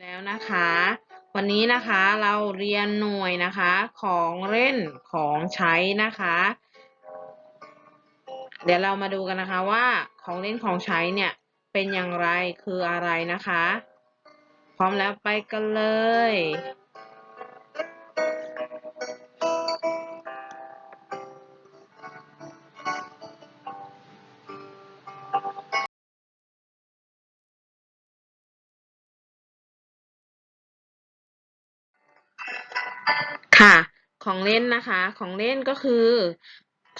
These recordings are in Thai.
แล้วนะคะ วันนี้นะคะเราเรียนหน่วยนะคะของเล่นของใช้นะคะ เดี๋ยวเรามาดูกันนะคะว่าของเล่นของใช้เนี่ยเป็นอย่างไรคืออะไรนะคะ พร้อมแล้วไปกันเลย ค่ะ ของเล่นนะคะ ของเล่นก็คือ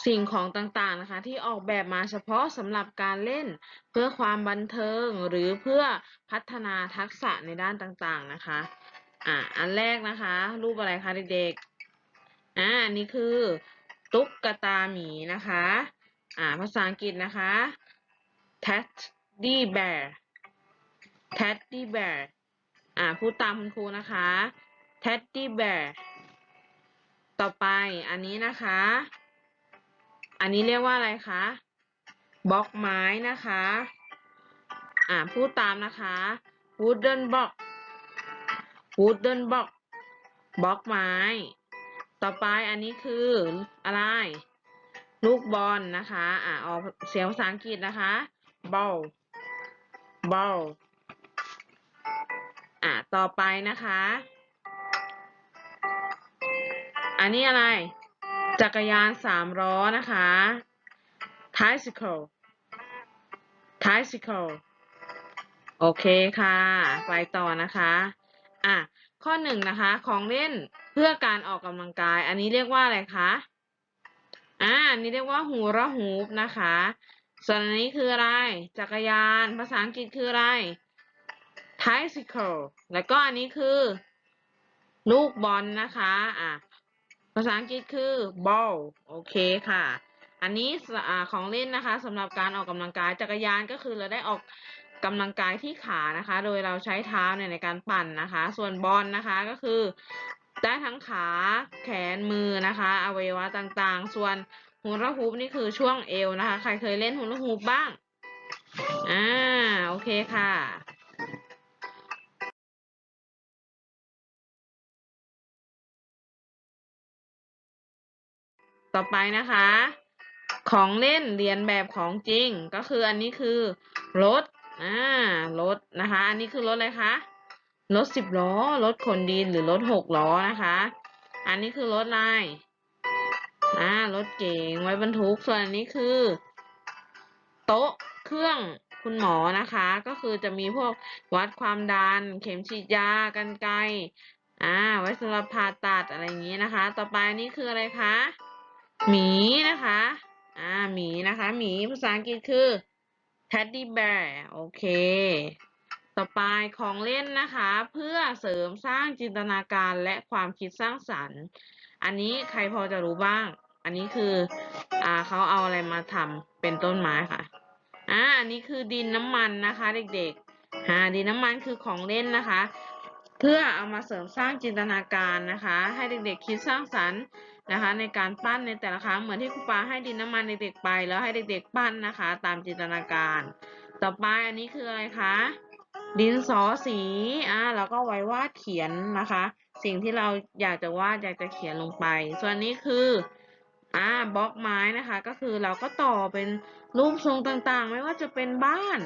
สิ่งของต่างๆนะคะ ที่ออกแบบมาเฉพาะสำหรับการเล่นเพื่อความบันเทิงหรือเพื่อพัฒนาทักษะในด้านต่างๆนะคะ อ่าอันแรกนะคะ รูปอะไรคะเด็กๆอ่าอันนี้คือตุ๊กตาหมีนะคะ อ่าภาษาอังกฤษนะคะ teddy bear teddy bear อ่าพูดตามคุณครูนะคะ teddy bear ต่อไปอันนี้นะคะ อันนี้เรียกว่าอะไรคะบล็อกไม้นะคะ อ่าพูดตามนะคะ wooden block wooden block บล็อกไม้ ต่อไปอันนี้คืออะไร ลูกบอลนะคะ อ่าออกเสียงภาษาอังกฤษนะคะ ball ball อ่าต่อไปนะคะ อันนี้อะไร จักรยานสามล้อนะคะ tricycle tricycle โอเคค่ะ ไปต่อนะคะ อะ ข้อหนึ่งนะคะ ของเล่นเพื่อการออกกำลังกาย อันนี้เรียกว่าอะไรคะ อ่า อันนี้เรียกว่าหูระหูปนะคะ ส่วนอันนี้คืออะไร จักรยาน ภาษาอังกฤษคืออะไร tricycle แล้วก็อันนี้คือ ลูกบอลนะคะ อะ ภาษาอังกฤษคือ ball โอเคค่ะ อันนี้อของเล่นนะคะสำหรับการออกกำลังกายจักรยานก็คือเราได้ออกกำลังกายที่ขานะคะ โดยเราใช้เท้าเนี่ยในการปั่นนะคะ ส่วนบอลนะคะก็คือ ได้ทั้งขาแขนมือนะคะอวัยวะต่างๆ ส่วนฮูลาฮูปนี่คือช่วงเอวนะคะ ใครเคยเล่นฮูลาฮูปบ้างอ่าโอเคค่ะ ต่อไปนะคะ ของเล่นเรียนแบบของจริง ก็คืออันนี้คือรถอ่ารถนะคะ อันนี้คือรถอะไรคะรถสิบล้อรถขนดินหรือรถหกล้อนะคะ อันนี้คือรถอะไรอ่ารถเก๋งไว้บรรทุกส่วนอันนี้คือ โต๊ะเครื่องคุณหมอนะคะ ก็คือจะมีพวกวัดความดัน เข็มฉีดยากันไกรอ่าไว้สำหรับผ่าตัดอะไรอย่างนี้นะคะ ต่อไปนี่คืออะไรคะ หมีนะคะ อ่า หมีนะคะ หมีภาษาอังกฤษคือ teddy bear โอเค ต่อไปของเล่นนะคะ เพื่อเสริมสร้างจินตนาการและความคิดสร้างสรรค์ อันนี้ใครพอจะรู้บ้าง อันนี้คือ อ่าเขาเอาอะไรมาทำเป็นต้นไม้ค่ะ อ่า อันนี้คือดินน้ำมันนะคะ เด็กๆ อ่า ดินน้ำมันคือของเล่นนะคะ พื่อเอามาเสริมสร้างจินตนาการนะคะ ให้เด็กๆคิดสร้างสรรค์นะคะ ในการปั้นในแต่ละครั้งเหมือนที่ครูปาให้ดินน้ำมันเด็กๆไป แล้วให้เด็กๆปั้นนะคะ ตามจินตนาการ ต่อไปอันนี้คืออะไรคะดินสอสีอ่าเราก็ไว้วาดเขียนนะคะ สิ่งที่เราอยากจะวาดอยากจะเขียนลงไป ส่วนนี้คืออ่าบล็อกไม้นะคะ ก็คือเราก็ต่อเป็นรูปทรงต่างๆ ไม่ว่าจะเป็นบ้าน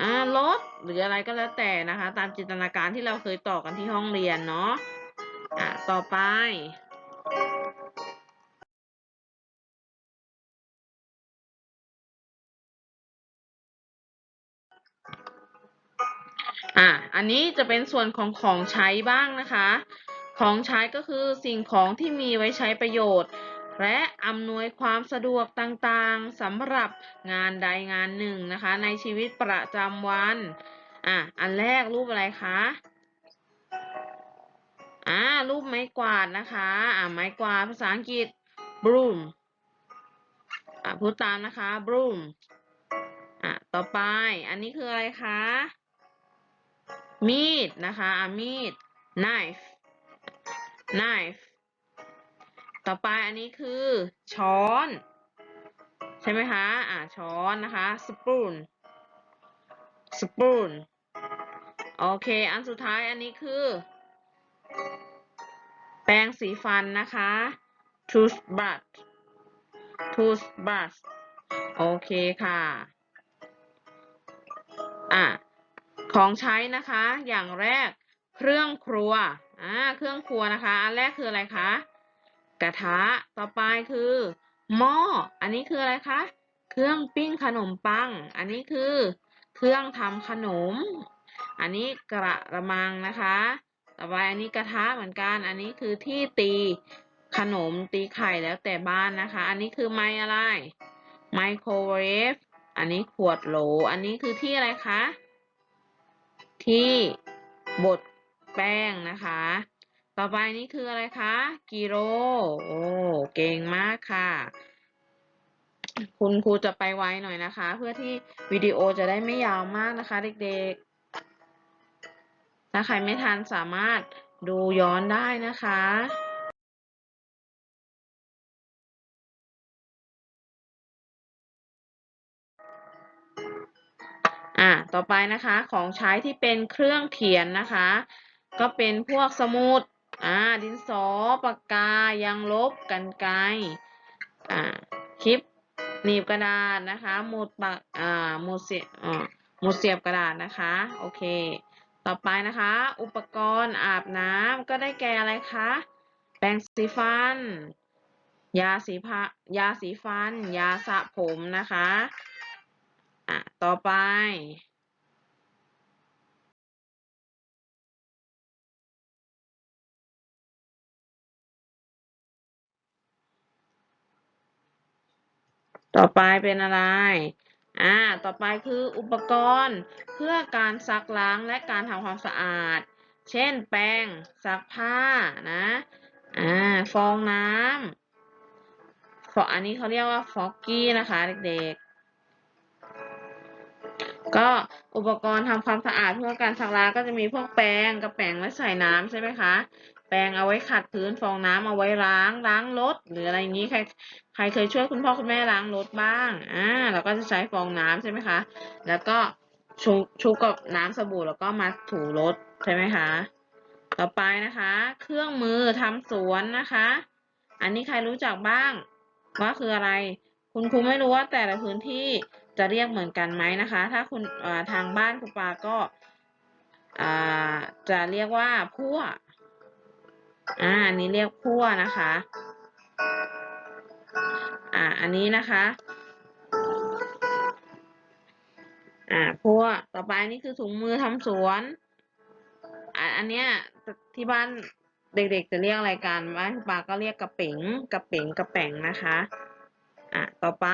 อ่ารถหรืออะไรก็แล้วแต่นะคะ ตามจินตนาการที่เราเคยต่อกันที่ห้องเรียนเนาะอ่าต่อไปอะ อันนี้จะเป็นส่วนของของใช้บ้างนะคะ ของใช้ก็คือสิ่งของที่มีไว้ใช้ประโยชน์ และอำนวยความสะดวกต่างๆสำหรับงานใดงานหนึ่งนะคะ ในชีวิตประจำวันอะอันแรกรูปอะไรคะอ่ารูปไม้กวาดนะคะอ่าไม้กวาดภาษาอังกฤษ broom อ่าพูดตามนะคะ broom อะต่อไปอันนี้คืออะไรคะมีดนะคะอะมีด knife knife ต่อไปอันนี้คือช้อน ใช่ไหมคะ อะช้อนนะคะ spoon spoon โอเค อันสุดท้ายอันนี้คือ แปรงสีฟันนะคะ toothbrush toothbrush โอเคค่ะ อะ ของใช้นะคะ อย่างแรกเครื่องครัว อ่า เครื่องครัวนะคะ อันแรกคืออะไรคะ กระทะต่อไปคือ หม้อ อันนี้คืออะไรคะ เครื่องปิ้งขนมปัง อันนี้คือ เครื่องทำขนม อันนี้กระมังนะคะ ต่อไปอันนี้กระทะเหมือนกัน อันนี้คือที่ตีขนมตีไข่แล้วแต่บ้านนะคะ อันนี้คือไม้อะไร ไมโครเวฟ อันนี้ขวดโหล อันนี้คือที่อะไรคะ ที่บดแป้งนะคะ ต่อไปนี่คืออะไรคะ กิโล โอ้ เก่งมากค่ะ คุณครูจะไปไวหน่อยนะคะ เพื่อที่วิดีโอจะได้ไม่ยาวมากนะคะ เด็กๆ ถ้าใครไม่ทันสามารถดูย้อนได้นะคะอะต่อไปนะคะของใช้ที่เป็นเครื่องเขียนนะคะ ก็เป็นพวกสมุด อ่า ดินสอปากกายางลบกันไกอ่าคลิปหนีบกระดาษนะคะหมุดปากอ่าหมุดเสียอ่าหมุดเสียบกระดาษนะคะ โอเค ต่อไปนะคะ อุปกรณ์อาบน้ำก็ได้แก่อะไรคะแปรงสีฟัน ยาสีพะยาสีฟัน ยาสระผมนะคะอะต่อไป ต่อไปเป็นอะไร อ่า ต่อไปคืออุปกรณ์เพื่อการซักล้างและการทำความสะอาด เช่น แปรงซักผ้านะ อ่า ฟองน้ำฟออันนี้เขาเรียกว่าฟอกกี้นะคะเด็กๆ ก็อุปกรณ์ทำความสะอาดเพื่อการซักล้างก็จะมีพวกแปรงกับแปรงไว้ใส่น้ำใช่ไหมคะแปรงเอาไว้ขัดพื้นฟองน้ำเอาไว้ล้างล้างรถหรืออะไรอย่างนี้ใครใครเคยช่วยคุณพ่อคุณแม่ล้างรถบ้างอ่าเราก็จะใช้ฟองน้ำใช่ไหมคะ แล้วก็ชุชุบกับน้ำสบู่แล้วก็มาถูรถใช่ไหมคะ ต่อไปนะคะ เครื่องมือทำสวนนะคะ อันนี้ใครรู้จักบ้างว่าคืออะไร คุณครูไม่รู้ว่าแต่ละพื้นที่จะเรียกเหมือนกันไหมนะคะ ถ้าคุณทางบ้านคุณปาก็จะเรียกว่าพั่ว อ่าอันนี้เรียกพั่วนะคะ อ่า อันนี้นะคะ อ่าพั่วต่อไปนี่คือถุงมือทำสวน อ่าอันเนี้ยที่บ้านเด็กๆจะเรียกอะไรกันบ้านคุณปาก็เรียกกระเป๋งกระเป๋งกระแป๋งนะคะ อะต่อไป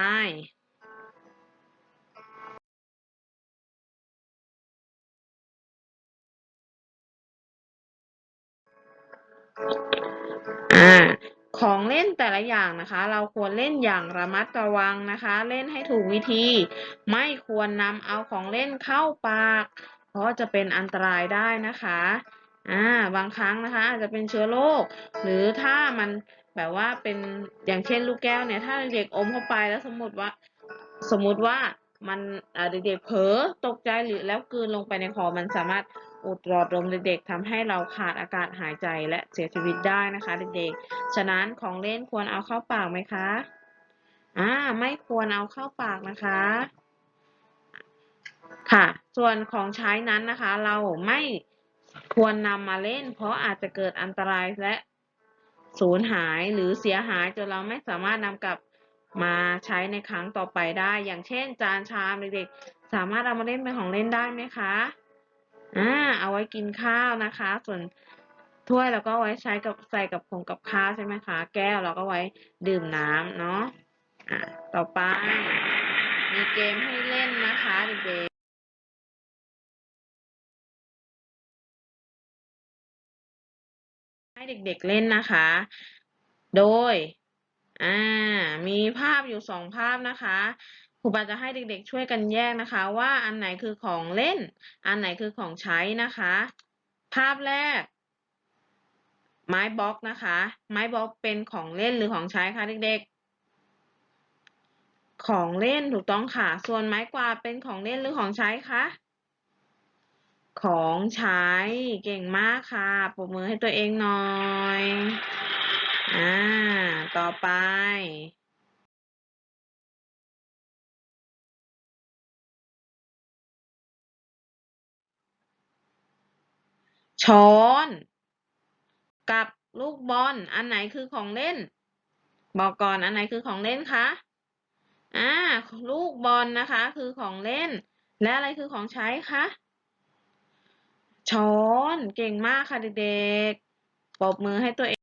อ่าของเล่นแต่ละอย่างนะคะ เราควรเล่นอย่างระมัดระวังนะคะ เล่นให้ถูกวิธี ไม่ควรนำเอาของเล่นเข้าปาก เพราะจะเป็นอันตรายได้นะคะอ่าบางครั้งนะคะอาจจะเป็นเชื้อโรคหรือถ้ามันแบบว่าเป็นอย่างเช่นลูกแก้วเนี่ย ถ้าเด็กอมเข้าไปแล้วสมมติว่า สมมติว่ามันเด็กๆเผลอตกใจหรือแล้วกืนลงไปในคอมันสามารถ อุดหลอดลมเด็กๆทำให้เราขาดอากาศหายใจและเสียชีวิตได้นะคะเด็กๆ ฉะนั้นของเล่นควรเอาเข้าปากไหมคะ อ่า ไม่ควรเอาเข้าปากนะคะ ค่ะ ส่วนของใช้นั้นนะคะ เราไม่ควรนำมาเล่น เพราะอาจจะเกิดอันตรายและสูญหายหรือเสียหายจนเราไม่สามารถนำกลับมาใช้ในครั้งต่อไปได้ อย่างเช่น จานชามเด็กๆ สามารถเอามาเล่นเป็นของเล่นได้ไหมคะ อ่าเอาไว้กินข้าวนะคะ ส่วนถ้วยเราก็ไว้ใช้กับใส่กับผงกับข้าวใช่ไหมคะ แก้วเราก็ไว้ดื่มน้ำเนาะอ่าต่อไป มีเกมให้เล่นนะคะเด็กๆให้เด็กๆเล่นนะคะ โดย อ่า มีภาพอยู่สองภาพนะคะ ครูปาจะให้เด็กๆช่วยกันแยกนะคะ ว่าอันไหนคือของเล่น อันไหนคือของใช้นะคะ ภาพแรก ไม้บล็อกนะคะ ไม้บล็อกเป็นของเล่นหรือของใช้คะเด็กๆ ของเล่นถูกต้องค่ะ ส่วนไม้กวาดเป็นของเล่นหรือของใช้คะของใช้เก่งมากค่ะปรบมือให้ตัวเองหน่อย อ่า ต่อไป ช้อน กับลูกบอล อันไหนคือของเล่น บอกก่อนอันไหนคือของเล่นคะอ่าลูกบอลนะคะ คือของเล่น และอะไรคือของใช้คะช้อนเก่งมากค่ะเด็กๆปรบมือให้ตัวเอง